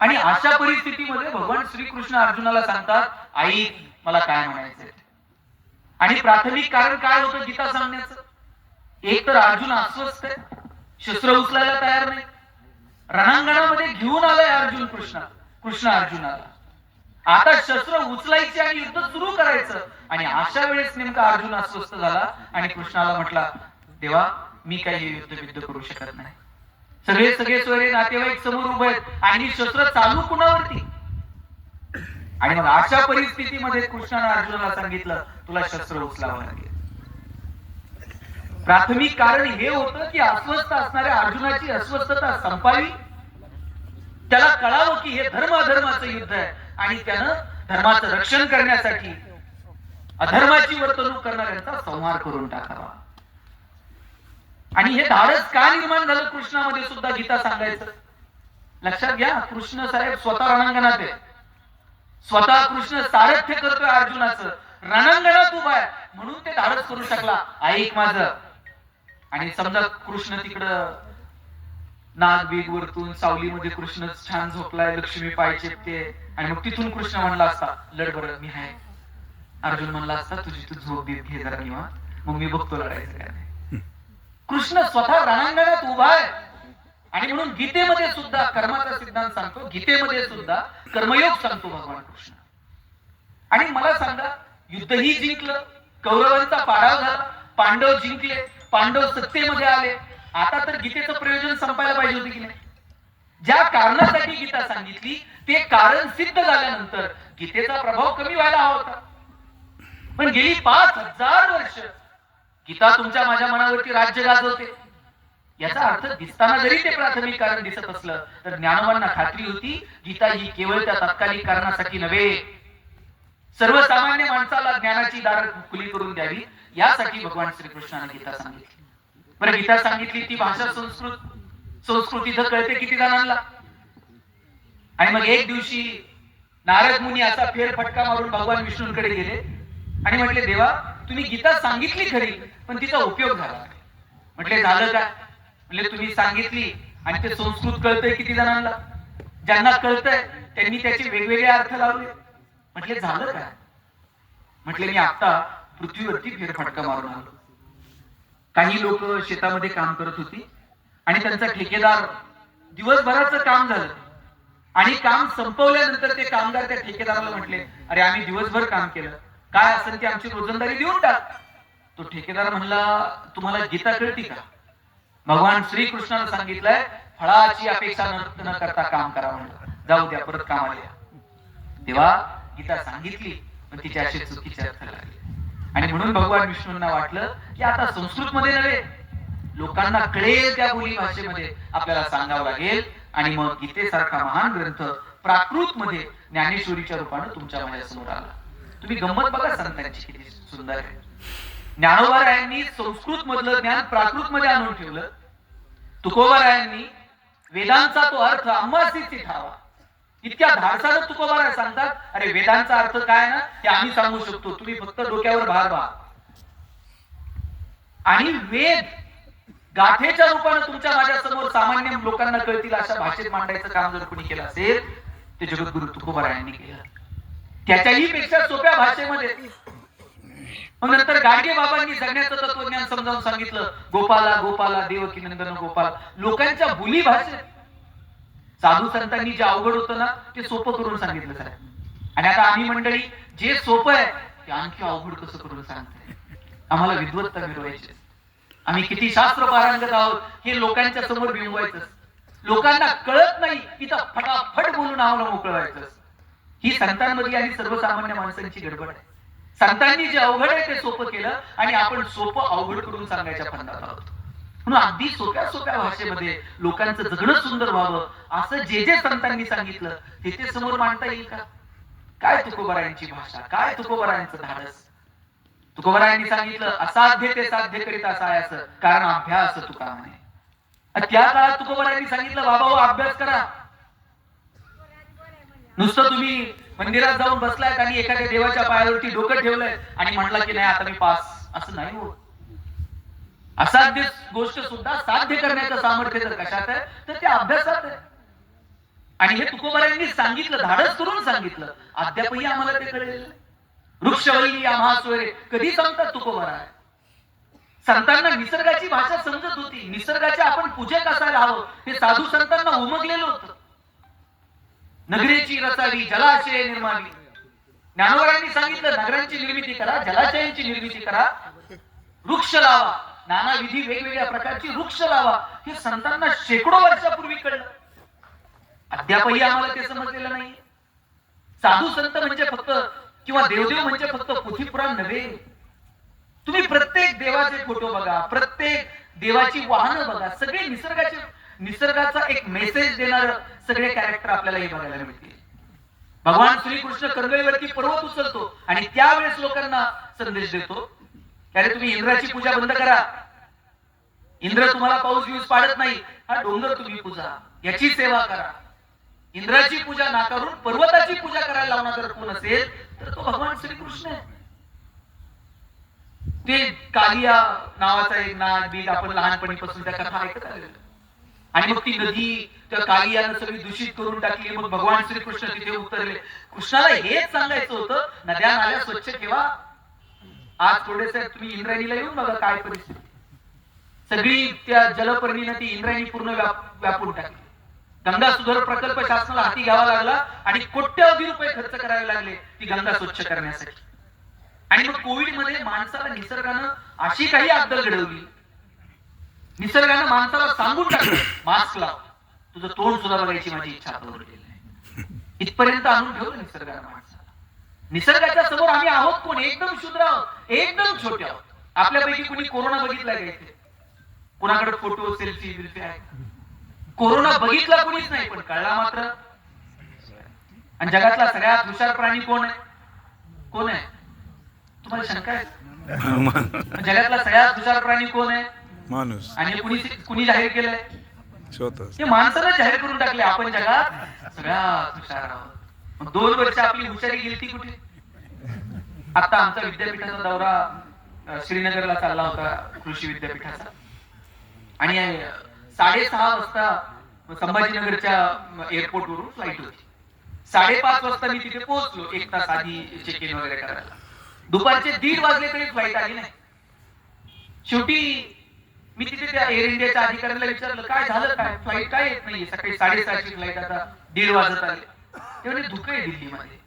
आणि अशा परिस्थितीमध्ये भगवान श्रीकृष्ण अर्जुनाला सांगतात आई मला काय म्हणायचंय? आणि प्राथमिक कारण काय होतं गीता सांगण्याचं? एक तर अर्जुन अस्वस्थ आहे शस्त्र उचलायला तयार नाही. रणांगणामध्ये घेऊन आलाय अर्जुन कृष्ण कृष्ण अर्जुनाला. आता शस्त्र उचलायचे आणि युद्ध सुरू करायचं. आणि अशा वेळेस नेमका अर्जुन अस्वस्थ झाला आणि कृष्णाला म्हटला देवा मी काही युद्ध युद्ध करू शकत नाही. सगळे सगळे सोयरे नातेवाईक समोर उभे आहेत आणि शस्त्र चालू कुणावरती? आणि मग अशा परिस्थितीमध्ये कृष्णाने अर्जुनाला सांगितलं तुला शस्त्र उचलावं लागेल. प्राथमिक कारण हे होतं की अस्वस्थ असणाऱ्या अर्जुनाची अस्वस्थता संपावी. त्याला कळावं की हे धर्म अधर्माचं युद्ध आहे. आणि त्यानं धर्माचं रक्षण करण्यासाठी अधर्माची वर्तणूक करणाऱ्यांचा संहार करून टाकावा. आणि हे धाडस का निर्माण झालं कृष्णामध्ये सुद्धा गीता सांगायचं. लक्षात घ्या कृष्ण साहेब स्वतः रणांगणात आहे. स्वतः कृष्ण सारथ्य करतोय अर्जुनाचं. रणांगणात उभा आहे. म्हणून ते धाडस करू शकला. ऐक माझं. आणि समजा कृष्ण तिकडं नाग बीग वरतून सावलीमध्ये कृष्ण छान झोपलाय लक्ष्मी पाय चेपते आणि मग तिथून कृष्ण म्हणला असता लढ बरं मी आहे. अर्जुन म्हणला असता तुझी तू झोप बीप घे जरा निवांत मग मी बघतो लढायचं काय कृष्ण स्वतः रणांगणात उभा आहे. आणि म्हणून गीतेमध्ये सुद्धा कर्माचा सिद्धांत सांगतो गीतेमध्ये सुद्धा कर्मयोग सांगतो भगवान कृष्ण. आणि मला सांगा युद्धही जिंकलं कौरवांचा पाडाव झाला पांडव जिंकले पांडव सत्तेमध्ये आले. आता तर गीतेचं प्रयोजन संपायला पाहिजे होते की नाही? ज्या कारणासाठी गीता सांगितली ते कारण सिद्ध झाल्यानंतर गीतेचा प्रभाव कमी व्हायला हवा होता. पण गेली पाच हजार वर्ष गीता तुमच्या माझ्या मनावरती राज्य गाजवते. याचा अर्थ दिसताना जरी ते प्राथमिक कारण दिसत असलं तर ज्ञानवांना खात्री होती गीता ही केवळ त्या तत्कालिक कारणासाठी नव्हे. सर्वसामान्य माणसाला ज्ञानाची दार खुली करून द्यावी यासाठी भगवान श्रीकृष्णाने गीता सांगितली. बरं गीता सांगितली ती भाषा संस्कृत संस्कृत इथं कळते किती जणांना? आणि मग एक दिवशी नारद मुनी असा फेरफटका मारून भगवान विष्णूंकडे गेले. आणि म्हटले देवा तुम्ही गीता सांगितली खरी पण तिचा उपयोग झाला म्हटले झालं काय? म्हणजे तुम्ही सांगितली आणि ते संस्कृत कळतंय किती जणांना. ज्यांना कळतंय त्यांनी त्याचे वेगवेगळे अर्थ लावले. म्हटले झालं काय? म्हटले मी आता पृथ्वीवरती फेरफटका मारून आलो. काही लोक शेतामध्ये काम करत होती आणि त्यांचा ठेकेदार दिवसभराचं काम झालं. आणि काम संपवल्यानंतर ते कामगार त्या ठेकेदाराला म्हटले अरे आम्ही दिवसभर काम केलं. काय असेल ती आमची रोजंदारी देऊन टाक. तो ठेकेदार म्हणला तुम्हाला गीता कळती का? भगवान श्रीकृष्णाला सांगितलंय फळाची अपेक्षा न न करता काम करा म्हणलं. जाऊ द्या परत कामाला या. तेव्हा गीता सांगितली पण तिच्या असे चुकीचे अर्थ लागले. आणि म्हणून भगवान विष्णूंना वाटलं की आता संस्कृत मध्ये नव्हे. लोकांना कळेल त्या बोली भाषेमध्ये आपल्याला सांगावं लागेल. आणि मग गीतेसारखा महान ग्रंथ प्राकृत मध्ये ज्ञानेश्वरीच्या रूपानं तुमच्या माझ्यासमोर आला. तुम्ही गंमत बघा संतांची किती सुंदर आहे. ज्ञानोबारायांनी संस्कृत मधलं ज्ञान प्राकृत मध्ये आणून ठेवलं. तुकोबारायांनी वेदांचा तो अर्थ अंबासीची ठावा. इतक्या धाडसानं तुकोबाराय सांगतात अरे वेदांचा अर्थ काय ना? ते आम्ही सांगू शकतो. तुम्ही फक्त डोक्यावर भार व्हा आणि वेद गाथेच्या रूपानं तुमच्या माझ्यासमोर सामान्य लोकांना कळतील अशा भाषेत मांडायचं काम जर कोणी केलं असेल ते जगद्गुरु तुकोबारायांनी केलं. त्याच्याही पेक्षा सोप्या भाषेमध्ये. मग नंतर गाडगे बाबांनी जगण्याचं तत्वज्ञान समजावून सांगितलं. गोपाला गोपाला देवकी नंदन गोपाल. लोकांच्या बोली भाषेत. साधू संतांनी जे अवघड होतं ना ते सोपं करून सांगितलं साहेब. आणि आता आम्ही मंडळी जे सोपं आहे ते आणखी अवघड कसं करून सांगताय? आम्हाला विद्वत्ता मिळवायची. आम्ही किती शास्त्र पारंगत आहोत हे लोकांच्या समोर बिंबवायचं. लोकांना कळत नाही तिथं फटाफट बोलून आम्हाला मोकळवायचं ही संतांमधली आणि सर्वसामान्य माणसांची गडबड आहे. संतांनी जे अवघड आहे ते सोपं केलं आणि आपण सोपं अवघड करून सांगायच्या फंदात आहोत. म्हणून अगदी सोप्या सोप्या भाषेमध्ये लोकांचं जगणं सुंदर व्हावं असं जे जे संतांनी सांगितलं ते ते समोर मांडता येईल का? काय तुकोबरायांची भाषा? काय तुकोबरायांचं धाडस? तुकोबरायांनी सांगितलं असाध्य ते साध्य करीत असायचं असं कारण अभ्यास तुका म्हणे. त्या काळात तुकोबरायांनी सांगितलं बाबा हो अभ्यास करा. नुसतं तुम्ही मंदिरात जाऊन बसलायत आणि एखाद्या देवाच्या पायावरती डोकं ठेवलंय आणि म्हटलं की नाही आता मी पास. असं नाही हो असाध्य गोष्ट सुद्धा साध्य करण्याचं सामर्थ्य जर कशात आहे? तर त्या अभ्यासात आहे. आणि हे तुकोबारांनी सांगितलं धाडस करून सांगितलं. अद्यापही आम्हाला ते कळलेलं वृक्षवल्ली या कधी सांगतात तुकोबारा संतांना निसर्गाची भाषा समजत होती. निसर्गाच्या आपण पूजक असायला हवं. हे साधू संतांना उमगलेलं होतं. नगरेची रचावी जलाशय निर्मावी. ज्ञानोबारांनी सांगितलं नगरांची निर्मिती करा जलाशयांची निर्मिती करा. वृक्ष लावा. नाना विधी वेगवेगळ्या प्रकारची वृक्ष लावा. हे संतांना शेकडो वर्षापूर्वी कळलं. अद्यापही आम्हाला ते समजलेलं नाही साधू संत म्हणजे फक्त किंवा देवदेव म्हणजे फक्त पोथीपुराण नव्हे. तुम्ही प्रत्येक देवाचे फोटो बघा प्रत्येक देवाची वाहनं बघा सगळे निसर्गाचे निसर्गाचा एक मेसेज देणार सगळे कॅरेक्टर आपल्याला हे बघायला मिळतील. भगवान श्रीकृष्ण करगळीवरती पर्वत उचलतो आणि त्यावेळेस लोकांना संदेश देतो. अरे तुम्ही इंद्राची पूजा बंद करा? इंद्र तुम्हाला पाऊस दिवस पाडत नाही. हा डोंगर तुम्ही पूजा. याची सेवा करा. इंद्राची पूजा नाकारून पर्वताची पूजा करायला लावणार जर कोण असेल तर तो भगवान श्रीकृष्ण आहे. ते कालिया नावाचा एक नाग बीग आपण लहानपणीपासून त्या कथा ऐकत आलेलो. आणि मग ती नदी त्या कालियानं सगळी दूषित करून टाकली. मग भगवान श्रीकृष्ण तिथे उतरले. कृष्णाला हेच सांगायचं होतं नद्या नाल्या स्वच्छ ठेवा. आज थोडेसे तुम्ही इंद्रायणीला येऊन बघा काय परिस्थिती. सगळी त्या जलपर्णीनं ती इंद्रायणी पूर्ण व्यापून टाकली. गंगा सुधार प्रकल्प शासनाला हाती घ्यावा लागला आणि कोट्यवधी रुपये खर्च करावे लागले ती गंगा स्वच्छ करण्यासाठी. आणि मग कोविडमध्ये माणसाला निसर्गानं अशी काही अद्दल घडवली. निसर्गानं माणसाला सांगून टाकलं. मास्क लाव तुझं तोंड सुद्धा बघायची माझी इच्छा आहे इथपर्यंत आणून ठेवलं निसर्गानं माणसाला. निसर्गाच्या समोर आम्ही आहोत कोण? एकदम शुद्र आहोत. एकदम छोटे आहोत. आपल्यापैकी कुणी कोरोना बघितलाय का इथे? कुणाकडे फोटो सेल्फी बिल्फी आहे? कोरोना बघितला कुणीच नाही पण कळला मात्र. आणि जगातला सगळ्यात हुशार प्राणी कोण आहे? कोण आहे? तुम्हाला शंका आहे? जगातला सगळ्यात हुशार प्राणी कोण आहे? माणूस. आणि कुणी कुणी जाहीर केलंय? स्वतःच. हे माणसानं जाहीर करून टाकले आपण जगात. सगळ्यात हुशार आहोत. मग दोन वर्ष आपली हुशारी गेली ती कुठे? आता आमचा विद्यापीठाचा दौरा श्रीनगरला चालला होता कृषी विद्यापीठाचा. आणि साडेसहा वाजता संभाजीनगरच्या एअरपोर्ट वरून फ्लाईट होती. साडेपाच वाजता मी तिथे पोहोचलो एक तास आधी चेक इन वगैरे करायला. दुपारचे दीड वाजले तरी फ्लाईट आली नाही. शेवटी मी तिथे त्या एअर इंडियाच्या अधिकाऱ्याला विचारलं काय झालं काय? फ्लाईट काय येत नाही सकाळी साडेसहाची फ्लाईट आता दीड वाजत आले. तेवढे धुकं आहे दिल्लीमध्ये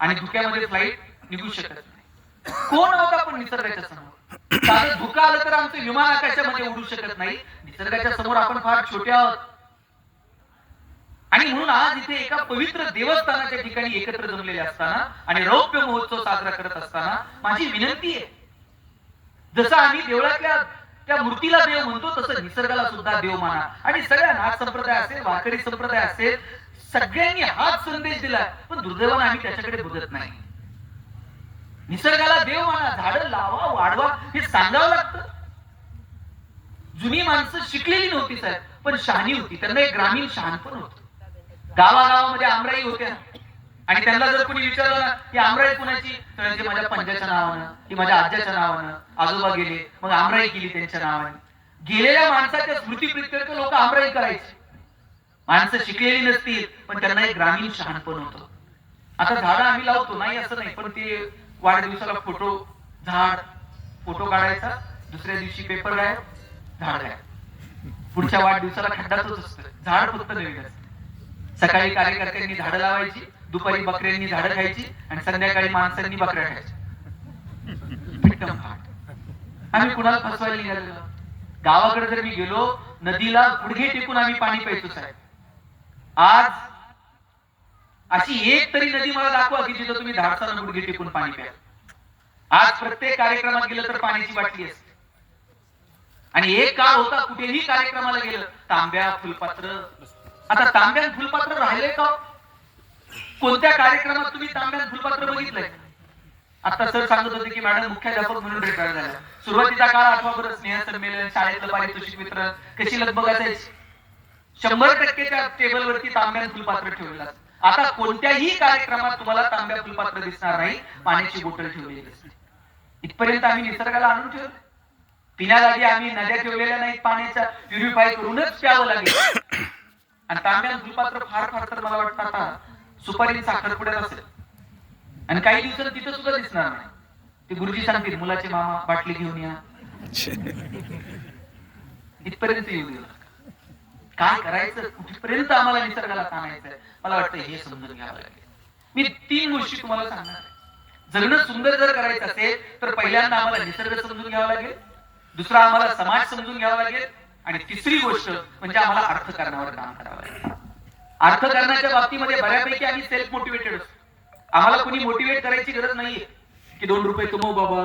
आणि धुक्यामध्ये फ्लाईट निघू शकत नाही. कोण आहोत आपण निसर्गाच्या समोर? साधं धुकं आलं तर आमचं विमान आकाशामध्ये उडू शकत नाही. निसर्गाच्या समोर आपण फार छोटे आहोत. आणि म्हणून आज इथे एका पवित्र देवस्थानाच्या ठिकाणी एकत्र जमलेले असताना आणि रौप्य महोत्सव साजरा करत असताना माझी विनंती आहे. जसं आम्ही देवळातल्या त्या मूर्तीला देव म्हणतो तसं निसर्गाला सुद्धा देव माना. आणि सगळ्या नाथ संप्रदाय असेल वारकरी संप्रदाय असेल सगळ्यांनी हाच संदेश दिला पण दुर्दैवाने आम्ही त्याच्याकडे बघत नाही. निसर्गाला देव माना झाडं लावा वाढवा हे सांगावं लागतं. जुनी माणसं शिकलेली नव्हती साहेब पण शहाणी होती. त्यांना एक ग्रामीण शहाणपण होत. गावागावामध्ये आमराई होत्या. आणि त्यांना जर कोणी विचारलं ना की आमराई कुणाची? तर म्हणजे माझ्या पंजाच्या नावानं की माझ्या आज्याच्या नावानं आजोबा गेले मग आमराई केली त्यांच्या नावाने. गेलेल्या माणसाच्या स्मृती प्रित्यर्थ लोक आमराई करायचे. माणसं शिकलेली नसतील पण त्यांना एक ग्रामीण शहाणपण होतं. आता झाडं आम्ही लावतो नाही असं नाही पण ते वाढदिवसाला फोटो झाड फोटो काढायचा दुसऱ्या दिवशी पेपर गायब झाड गायब पुढच्या वाढदिवसाला खड्डाच असतं झाड फक्त नवीन असतं सकाळी कार्यकर्त्यांनी झाडं लावायची दुपारी बकऱ्यांनी झाडं खायची आणि संध्याकाळी माणसांनी बकऱ्या खायच्या. आम्ही कुणाला फसवायला निघालेलो गावाकडे जर मी गेलो नदीला गुडघे टेकून आम्ही पाणी प्यायचो साहेब. आज अशी एक तरी नदी मला दाखवा की जिथं तुम्ही धाडसाला गुडघे टेकून पाणी प्या. आज प्रत्येक कार्यक्रमात गेलं तर पाण्याची बाटली असते. आणि एक काळ होता कुठेही कार्यक्रमाला गेलं तांब्या फुलपात्र. आता तांब्या फुलपात्र राहिले का? कोणत्या कार्यक्रमात तुम्ही तांब्यात आणि फुलपात्र बघितलंय? आता सर सांगत होते की मॅडम मुख्याध्यापक म्हणून रिटायर झाला. सुरुवातीचा काळ आठवा बरं स्नेह संमेलन शाळेतलं पारितोषिक मित्र कशी लगबग असायची शंभर टक्के त्या टेबलवरती तांब्या फुलपात्र ठेवलेलं आता कोणत्याही कार्यक्रमात तुम्हाला तांब्या फुलपात्र दिसणार नाही पाण्याची बोटल ठेवलेली असते. इथपर्यंत आम्ही निसर्गाला आणून ठेवलं. पिण्यासाठी आम्ही नद्या ठेवलेल्या नाहीत पाण्याच्या प्युरिफाय करूनच प्यावं लागेल. आणि तांब्या फुलपात्र फार फार तर मला वाटतं आता सुपारी साखरपुड्यात असेल. आणि काही दिवसात तिथं सुद्धा दिसणार नाही. ते गुरुजी सांगतील मुलाचे मामा बाटली घेऊन या. इथपर्यंत येऊ. काय करायचं? कुठपर्यंत आम्हाला निसर्गाला ताणायचंय मला वाटतं हे समजून घ्यावं लागेल. मी तीन गोष्टी तुम्हाला सांगणार आहे. जगणं सुंदर जर करायचं असेल तर पहिल्यांदा आम्हाला निसर्ग समजून घ्यावा लागेल. दुसरा आम्हाला समाज समजून घ्यावा लागेल. आणि तिसरी गोष्ट म्हणजे आम्हाला अर्थकारणावर काम करावं लागेल. अर्थकारणाच्या बाबतीमध्ये बऱ्यापैकी आम्ही सेल्फ मोटिवेटेड असतो. आम्हाला कुणी मोटिवेट करायची गरज नाहीये की दोन रुपये कमव बाबा